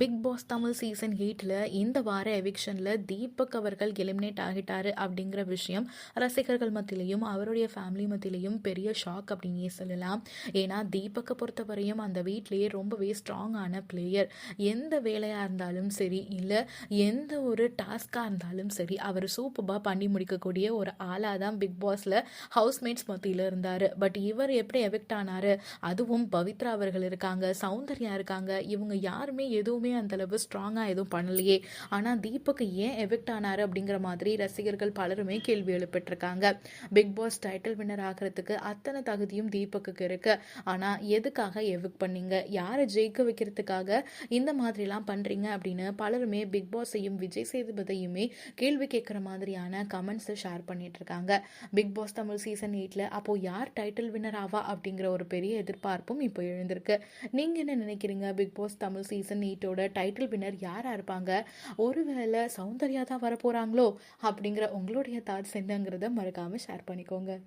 Big Boss Tamil season எயிட்டில் இந்த வார எவிக்ஷனில் தீபக் அவர்கள் எலிமினேட் ஆகிட்டாரு அப்படிங்கிற விஷயம் ரசிகர்கள் மத்தியிலையும் அவருடைய ஃபேமிலி மத்தியிலையும் பெரிய ஷாக் அப்படின்னே சொல்லலாம். ஏன்னா தீபக்கை பொறுத்தவரையும் அந்த வீட்லேயே ரொம்பவே ஸ்ட்ராங்கான பிளேயர் எந்த வேலையாக இருந்தாலும் சரி இல்லை எந்த ஒரு டாஸ்காக இருந்தாலும் சரி அவர் சூப்பராக பண்ணி முடிக்கக்கூடிய ஒரு ஆளாக தான் பிக் பாஸில் ஹவுஸ்மேட்ஸ் மத்தியில் இருந்தார். பட் இவர் எப்படி எஃபெக்ட் ஆனார்? அதுவும் பவித்ரா அவர்கள் இருக்காங்க சௌந்தர்யா இருக்காங்க இவங்க யாருமே எதுவுமே அந்த அளவு ஸ்ட்ராங்காக எதுவும் பண்ணலையே. ஆனால் தீபக் ஏன் எஃபெக்ட் ஆனார் அப்படிங்கிற மாதிரி ரசிகர்கள் பலருமே கேள்வி எழுப்பிட்டிருக்காங்க. பிக் பாஸ் டைட்டில் வின்னர் ஆகிறதுக்கு அத்தனை தகுதியும் தீபக்கு இருக்கு. ஆனால் எதுக்காக எவிக் பண்ணீங்க? யாரை ஜெயிக்க வைக்கிறதுக்காக இந்த மாதிரிலாம் பண்ணுறீங்க அப்படின்னு பலருமே பிக் பாஸையும் விஜய் சேதுபதியுமே கேள்வி கேட்குற மாதிரியான கமெண்ட்ஸை ஷேர் பண்ணிட்டு இருக்காங்க பிக் பாஸ் தமிழ் சீசன் எயிட்டில் அப்போது யார் டைட்டில் வின்னர் ஆவா அப்படிங்கிற ஒரு பெரிய எதிர்பார்ப்பும் இப்போ எழுந்திருக்கு. நீங்கள் என்ன நினைக்கிறீங்க? பிக் பாஸ் தமிழ் சீசன் எயிட்டோட டைட்டில் பின்னர் யாராக இருப்பாங்க? ஒருவேளை சௌந்தர்யா தான் வரப்போகிறாங்களோ அப்படிங்கிற உங்களுடைய தாட்ஸ் என்னங்கிறத மறக்காமல் ஷேர் பண்ணிக்கோங்க.